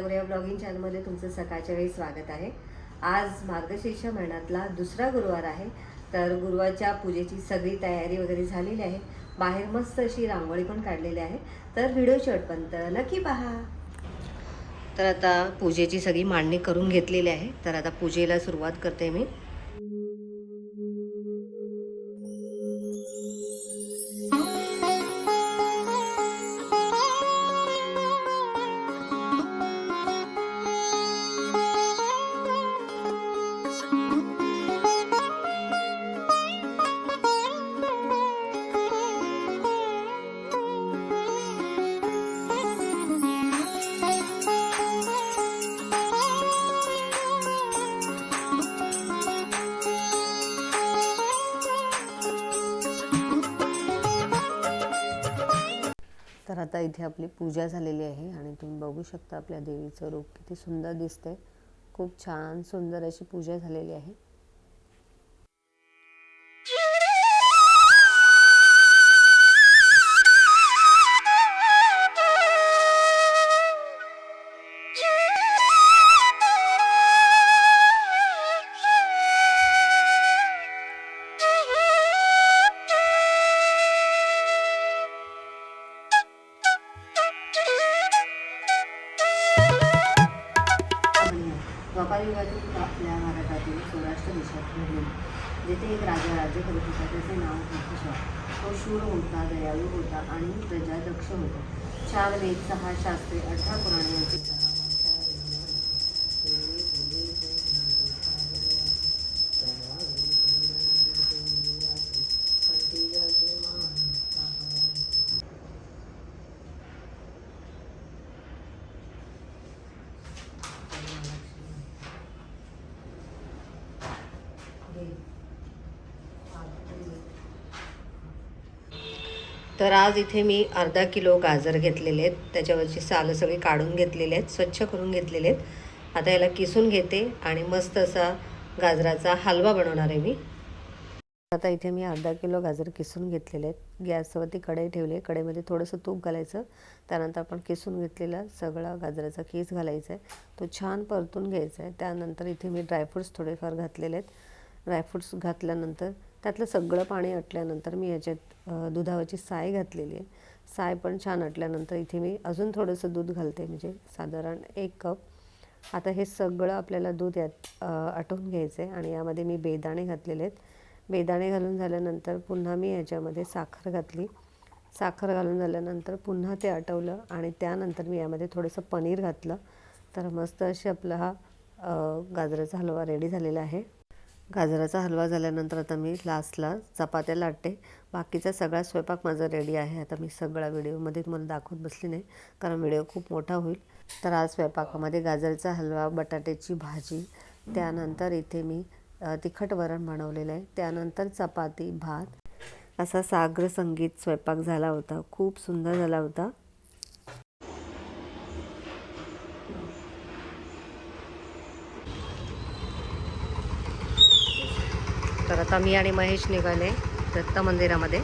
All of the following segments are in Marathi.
गुरुया ब्लॉगिंग चॅनलमध्ये तुमचं सकाळच्या वेळी स्वागत आहे. आज मार्गशीर्ष महिन्यातला दुसरा गुरुवार आहे. तर गुरुवारच्या पूजेची सगळी तयारी वगैरे झालेली आहे. बाहेर मस्त अशी रांगोळी पण काढलेली आहे. तर व्हिडिओ शेवटपर्यंत नक्की पहा. तर आता पूजेची सगळी मांडणी करून घेतलेली आहे. तर आता पूजेला सुरुवात करते मी. तर आता इथे आपली पूजा झालेली आहे आणि तुम्ही बघू शकता आपल्या देवीचं रूप किती सुंदर दिसतंय. खूप छान सुंदर अशी पूजा झालेली आहे. द्वापार आपल्या भारतातील सौराष्ट्र देशात घडले जेथे एक राजा राज्य करत होता त्याचे नाव होते तो शूर होता दयाळू होता आणि प्रजा दक्ष होता. चार वेद सहा शास्त्रे अठरा पुराणे यांचे तर आज इथे मी अर्धा किलो गाजर घेतलेले आहेत. त्याच्यावरची सालं सगळी काढून घेतलेली आहेत स्वच्छ करून घेतलेले आहेत. आता याला किसून घेते आणि मस्त असा गाजराचा हलवा बनवणार आहे मी. आता इथे मी अर्धा किलो गाजर किसून घेतलेले आहेत. गॅसवरती कढई ठेवली आहे. कढईमध्ये थोडंसं तूप घालायचं. त्यानंतर आपण किसून घेतलेला सगळा गाजराचा केस घालायचा आहे. तो छान परतून घ्यायचा आहे. त्यानंतर इथे मी ड्रायफ्रूट्स थोडेफार घातलेले आहेत. ड्रायफ्रूट्स घातल्यानंतर त्यातलं सगळं पाणी आटल्यानंतर मी याच्यात दुधावरची साय घातलेली आहे. साय पण छान आटल्यानंतर इथे मी अजून थोडंसं दूध घालते म्हणजे साधारण एक कप. आता हे सगळं आपल्याला दूध यात आटवून घ्यायचं आहे आणि यामध्ये मी बेदाणे घातलेले आहेत. बेदाणे घालून झाल्यानंतर पुन्हा मी याच्यामध्ये साखर घातली. साखर घालून झाल्यानंतर पुन्हा ते आटवलं आणि त्यानंतर मी यामध्ये थोडंसं पनीर घातलं. तर मस्त अशी आपला हा गाजराचा हलवा रेडी झालेला आहे. गाजराचा हलवा झाल्यानंतर आता मी लास्टला चपात्या लाटते बाकीचा सगळा स्वयंपाक माझा रेडी आहे. आता मी सगळा व्हिडिओमध्ये तुम्हाला दाखवत बसली नाही कारण व्हिडिओ खूप मोठा होईल. तर आज स्वयंपाकामध्ये गाजराचा हलवा बटाट्याची भाजी त्यानंतर इथे मी तिखट वरण बनवलेलं आहे. त्यानंतर चपाती भात. असा साग्र संगीत स्वयंपाक झाला होता. खूप सुंदर झाला होता. तर आता मी आणि महेश निघाले दत्त मंदिरामध्ये.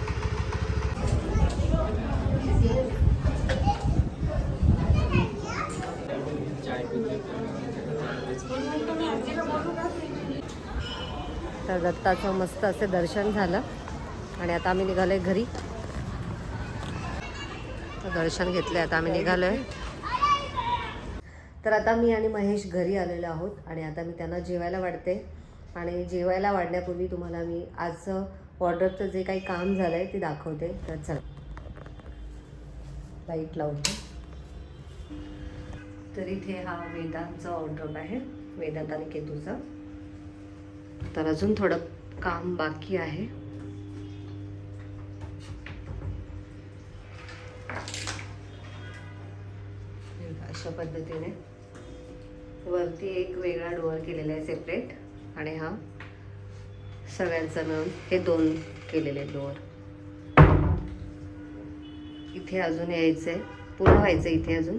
तर दत्ताचं मस्त असे दर्शन झालं आणि आता आम्ही निघालोय घरी. दर्शन घेतले आता आम्ही निघालोय. तर आता मी आणि महेश घरी आलेलो आहोत आणि आता मी त्यांना जेवायला वाढते. आणि जेवायला वाढण्यापूर्वी तुम्हाला मी आजचं ऑर्डरचं जे काही काम झालं आहे ते दाखवते. तर चला. लाइट लावते. तर इथे हा वेदांचा ऑर्डर आहे. वेदांत आणि केतूचा. तर अजून थोडं काम बाकी आहे. अशा पद्धतीने वरती एक वेगळा डोअर केलेला आहे सेपरेट आणि हा सगळ्यांचा मिळून हे दोन केलेले डोअर इथे अजून यायचंय. पूर्ण व्हायचं इथे अजून.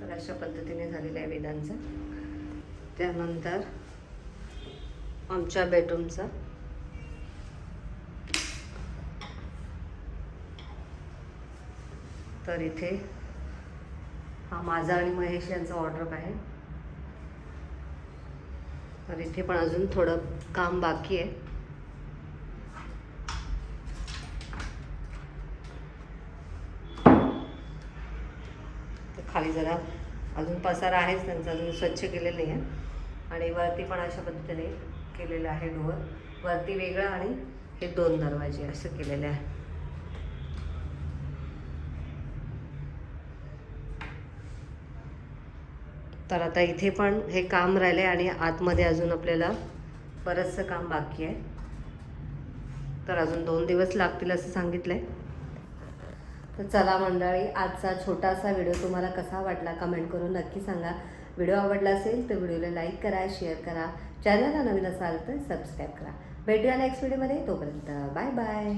तर अशा पद्धतीने झालेलं आहे वेदांचं. त्यानंतर आमच्या बेडरूमचा तर इथे हा माझा आणि महेश यांचा ऑर्डर आहे. तर इथे पण अजून थोडं काम बाकी आहे. तर खाली जरा अजून पसारा आहेच त्यांचा अजून स्वच्छ केलेलं नाही आहे आणि वरती पण अशा पद्धतीने केलेलं आहे डोअर. वरती वेगळं आणि हे दोन दरवाजे असं केलेले आहे. तर आता इथे पण हे काम राहिले आणि आतमध्ये अजून आपल्याला बरंचसं काम बाकी आहे. तर अजून दोन दिवस लागतील असं सांगितलंय. तर चला मंडळी आजचा छोटासा व्हिडिओ तुम्हाला कसा वाटला कमेंट करून नक्की सांगा. व्हिडिओ आवडला असेल तर व्हिडिओला लाईक करा शेअर करा. चॅनलला नवीन असाल तर सबस्क्राईब करा. भेटूया नेक्स्ट व्हिडिओमध्ये तोपर्यंत बाय बाय.